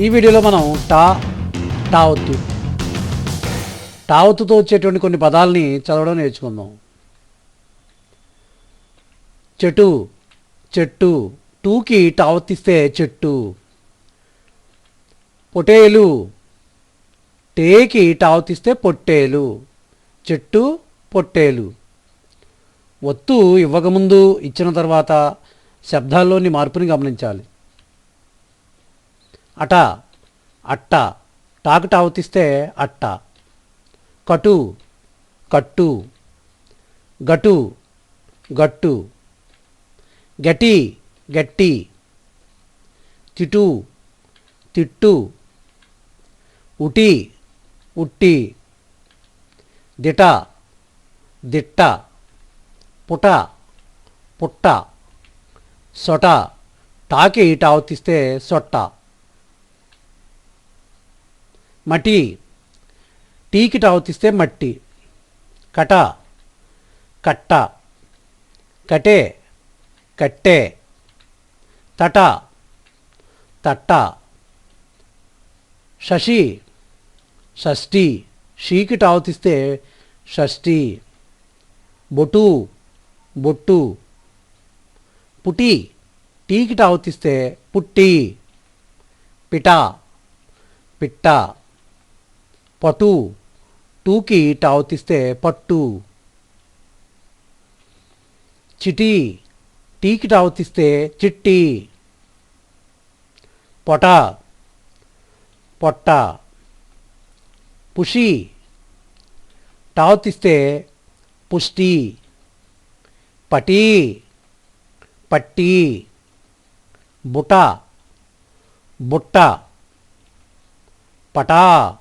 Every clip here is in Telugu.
ఈ వీడియోలో మనం టా టావత్తు. టావత్తుతో వచ్చేటువంటి కొన్ని పదాలని చదవడం నేర్చుకుందాం. చెట్టు చెట్టు టూకి టావత్తిస్తే చెట్టు. పొటేలు టేకి టావతిస్తే పొట్టేలు. చెట్టు పొట్టేలు. ఒత్తు ఇవ్వకముందు ఇచ్చిన తర్వాత శబ్దాల్లోని మార్పుని గమనించాలి. అట అట్ట టాకు అవతిస్తే అట్ట. కటు కట్టు. గటు గట్టు. గటి గట్టి. తిటు తిట్టు. ఉటి ఉట్టి. దిట దిట్ట. పుట పుట్ట. సొట టాకి టావతిస్తే సొట్ట. మటి టీకి టావతిస్తే మట్టి. కట. కట్ట. కటే. కట్టే. తట. తట్ట. శశి షష్ఠి. షీకి టావతిస్తే షష్ఠి. బొటు. బొట్టు. పుటి. టీకి టావతిస్తే పుట్టి. పిట. పిట్ట. పటు టూకి టావతిస్తే పట్టు. చిటి. టీకి టావతిస్తే చిట్టి. పొట. పొట్ట. పుషి. టావతిస్తే పుష్టి. పటి. పట్టి. బుట. బుట్ట. పటా.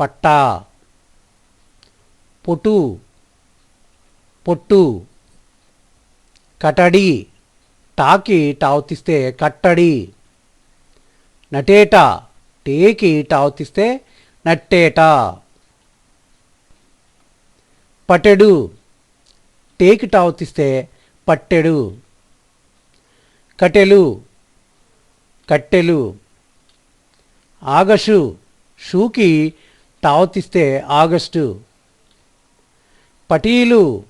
పట్టా పొటు పొట్టు కటడి టాకి టావుతిస్తే కట్టడి నటేట టేకి టావుతిస్తే నట్టేట. పటెడు టేకి టావుతిస్తే పట్టెడు. కటెలు కట్టెలు. ఆగషు షూకి టావతిస్తే ఆగస్టు. పటీలు.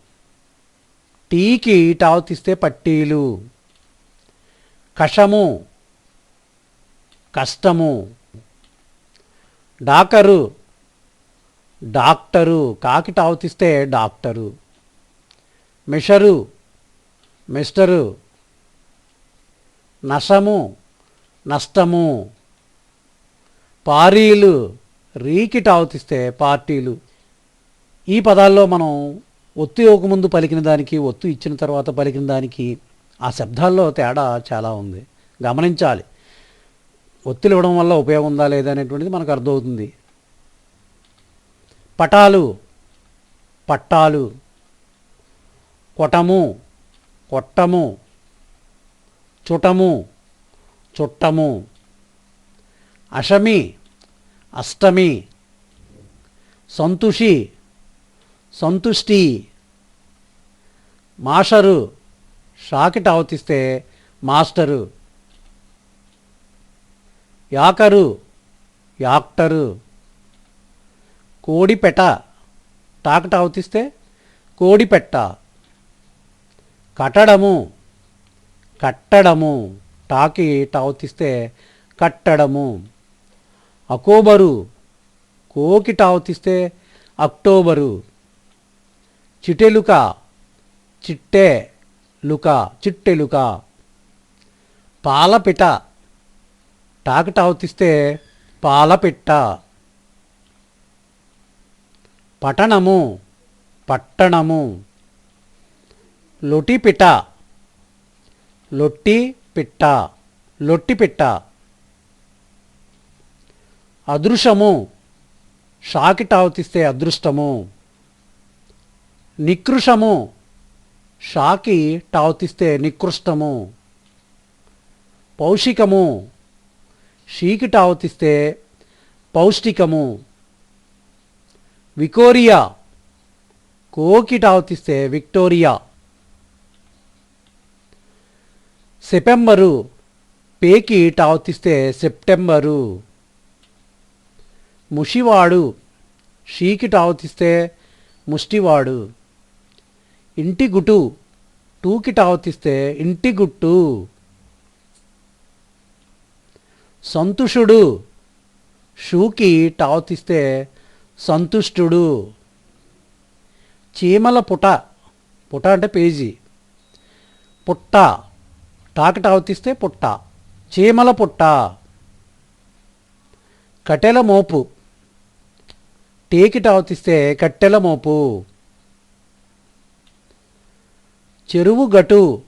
టీకి టావతిస్తే పట్టీలు. కషము. కష్టము. డాకరు. డాక్టరు. కాకి టావతిస్తే డాక్టరు. మిషరు. మిస్టరు. నశము నష్టము. పారీలు. రీకిట్ ఆవతిస్తే పార్టీలు. ఈ పదాల్లో మనం ఒత్తు ఇవ్వకముందు పలికిన దానికి ఒత్తు ఇచ్చిన తర్వాత పలికిన దానికి ఆ శబ్దాల్లో తేడా చాలా ఉంది. గమనించాలి. ఒత్తులు ఇవ్వడం వల్ల ఉపయోగం ఉందా లేదా అనేటువంటిది మనకు అర్థమవుతుంది. పటాలు పట్టాలు కొటము కొట్టము చుటము చుట్టము అషమి అష్టమి. సంతుషి. సంతుష్టి. మాషరు. షాకిట్ అవతిస్తే మాస్టరు. యాకరు. యాక్టరు. కోడిపెట. టాకట అవతిస్తే కోడిపెట్ట. కట్టడము. కట్టడము. టాకి టావతిస్తే కట్టడము. అకోబరు కోకి టావతిస్తే అక్టోబరు. చిటెలుక చిట్టె లుక చిట్టెలుక. పాలపిట టాకట అవతిస్తే పాలపిట్ట. పట్టణము పట్టణము. లొటిపిట లొట్టి పిట్ట లొట్టిపిట్ట. అదృశము షాకి టావతిస్తే అదృష్టము. నికృషము. షాకి టావతిస్తే నికృష్టము. పౌషికము షీకి టావతిస్తే పౌష్టికము. వికోరియా. కోకి టావతిస్తే విక్టోరియా. సెప్టెంబరు. పేకి టావతిస్తే సెప్టెంబరు. ముషివాడు షీకి టావతిస్తే ముష్టివాడు. ఇంటి గుటు టూకి టావతిస్తే ఇంటి గుట్టు. సంతుషుడు షూకి టావతిస్తే సంతుష్టుడు. చీమల పుట పుట అంటే పేజీ. పుట్ట టాకి టావతిస్తే పుట్ట. చీమల పుట్ట. కట్టెల మోపు టేకి టావతిస్తే కట్టెల మోపు. చెరువు గటు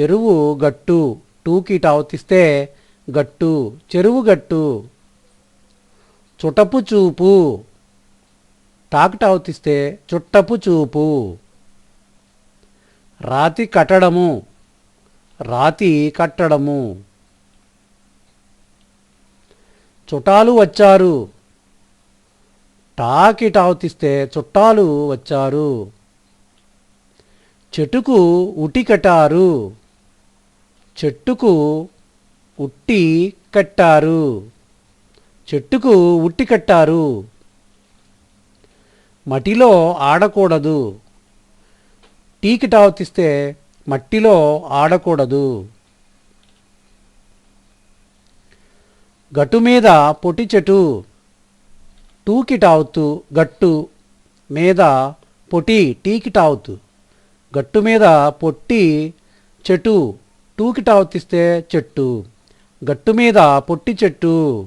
చెరువు గట్టు. టూకి టావతిస్తే గట్టు. చెరువు గట్టు. చుటపు చూపు. టాకిట టావతిస్తే చుట్టపు చూపు. రాతి కట్టడము. రాతి కట్టడము. చుటాలు వచ్చారు. టాకి టావతిస్తే చుట్టాలు వచ్చారు. చెట్టుకు ఉటి కట్టారు. చెట్టుకు ఉట్టి కట్టారు. చెట్టుకు ఉట్టి కట్టారు. మటిలో ఆడకూడదు. టీకి టావతిస్తే మట్టిలో ఆడకూడదు. గట్టు మీద పొటి చెట్టు. టూకిటావుతు గట్టు మీద పొటి టీకిటావుతు. గట్టు మీద పొట్టి చెట్టు టూకిటావుతిస్తే చెట్టు. గట్టు మీద పొట్టి చెట్టు.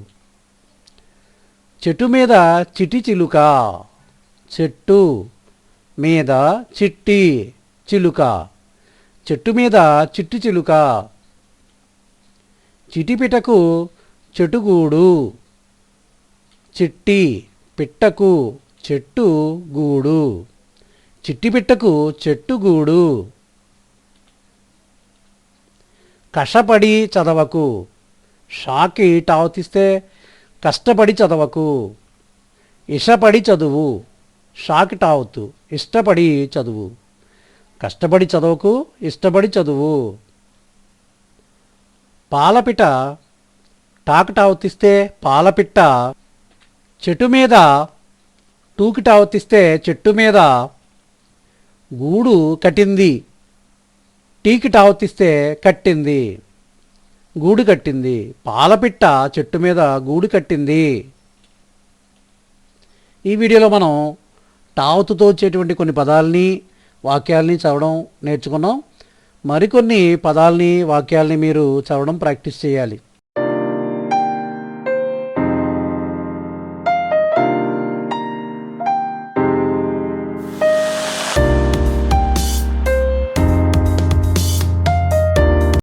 చెట్టు మీద చిటి చిలుక. చెట్టు మీద చిట్టి చిలుక. చెట్టు మీద చిట్టి చిలుక. చిటిపిటకు చెటుగూడు. చిట్టి పిట్టకు చెట్టు గూడు. చిట్టి పిట్టకు చెట్టు గూడు. కషపడి చదవకు. షాకి టావతిస్తే కష్టపడి చదవకు. ఇషపడి చదువు. షాకి టావుతు ఇష్టపడి చదువు. కష్టపడి చదవకు ఇష్టపడి చదువు. పాలపిట టాకు టావతిస్తే పాలపిట్ట చెట్టు మీద టూకి టావతిస్తే చెట్టు మీద గూడు కట్టింది. టీకి టావతిస్తే కట్టింది. గూడు కట్టింది. పాలపిట్ట చెట్టు మీద గూడు కట్టింది. ఈ వీడియోలో మనం టావతుతో వచ్చేటువంటి కొన్ని పదాలని వాక్యాలని చదవడం నేర్చుకున్నాం. మరికొన్ని పదాలని వాక్యాలని మీరు చదవడం ప్రాక్టీస్ చేయాలి.